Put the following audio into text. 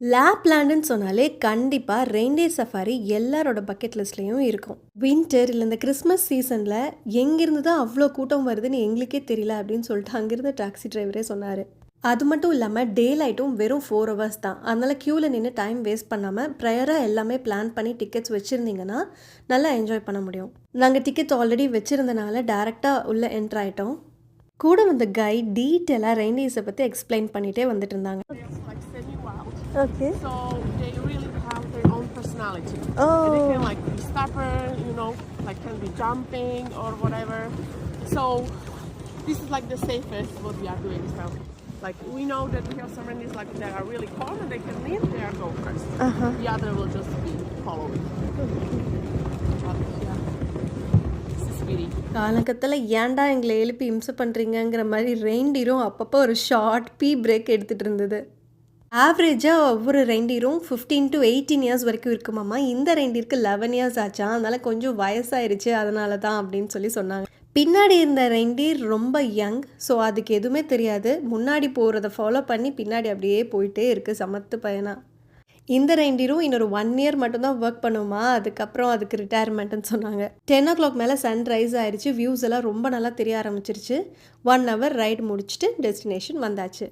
லேப்லாண்டுன்னு சொன்னாலே கண்டிப்பாக ரெயின்டே சஃபாரி எல்லாரோட பக்கெட் லிஸ்ட்லேயும் இருக்கும். வின்டர் இல்லை இந்த கிறிஸ்மஸ் சீசனில் எங்கேருந்து தான் அவ்வளோ கூட்டம் வருதுன்னு எங்களுக்கே தெரியல அப்படின்னு சொல்லிட்டு அங்கேருந்து டாக்ஸி டிரைவரே சொன்னார். அது மட்டும் இல்லாமல் டே லைட்டும் வெறும் ஃபோர் ஹவர்ஸ் தான். அதனால் க்யூவில் நின்று டைம் வேஸ்ட் பண்ணாமல் ப்ரையராக எல்லாமே பிளான் பண்ணி டிக்கெட்ஸ் வச்சுருந்தீங்கன்னா நல்லா என்ஜாய் பண்ண முடியும். நாங்கள் டிக்கெட்ஸ் ஆல்ரெடி வச்சுருந்தனால டேரெக்டாக உள்ளே என்ட்ரு ஆகிட்டோம் கூட வந்த கைட் டீட்டெயிலாக ரெயின்டேஸை பற்றி எக்ஸ்பிளைன் பண்ணிகிட்டே வந்துட்டு இருந்தாங்க. you out. Okay So they really have their own personality. Oh. And they can like be stubborn, you know, like can be jumping or whatever. So this is like the safest what we are doing. So like we know that we have some reindeers like that are really calm and they can lead, they are go first. Uh-huh. The other will just be following. But yeah. This is really காலகத்தில் ஏன்டா எங்களை எழுப்பி இம்சை பண்ணுறீங்கங்கிற மாதிரி ரெயின்டீரும் அப்பப்போ ஒரு short பீ break எடுத்துகிட்டு இருந்தது ஆவரேஜாக ஒவ்வொரு ரெண்டீரும் ஃபிஃப்டீன் டு எயிட்டீன் இயர்ஸ் வரைக்கும் இருக்குமாம்மா இந்த ரெண்டீருக்கு லெவன் இயர்ஸ் ஆச்சா? அதனால் கொஞ்சம் வயசாயிருச்சு அதனால தான் அப்படின்னு சொல்லி சொன்னாங்க. பின்னாடி இருந்த ரெண்டீர் ரொம்ப யங் ஸோ அதுக்கு எதுவுமே தெரியாது. முன்னாடி போகிறத ஃபாலோ பண்ணி பின்னாடி அப்படியே போயிட்டே இருக்குது சமத்து பையனாக இந்த ரெண்டீரும் இன்னொரு ஒன் இயர் மட்டும்தான் ஒர்க் பண்ணுமா? அதுக்கப்புறம் அதுக்கு ரிட்டையர்மெண்ட்டுன்னு சொன்னாங்க. டென் ஓ கிளாக் மேலே சன்ரைஸ் ஆயிடுச்சு வியூஸ் எல்லாம் ரொம்ப நல்லா தெரிய ஆரம்பிச்சிருச்சு. ஒன் ஹவர் ரைடு முடிச்சுட்டு டெஸ்டினேஷன் வந்தாச்சு.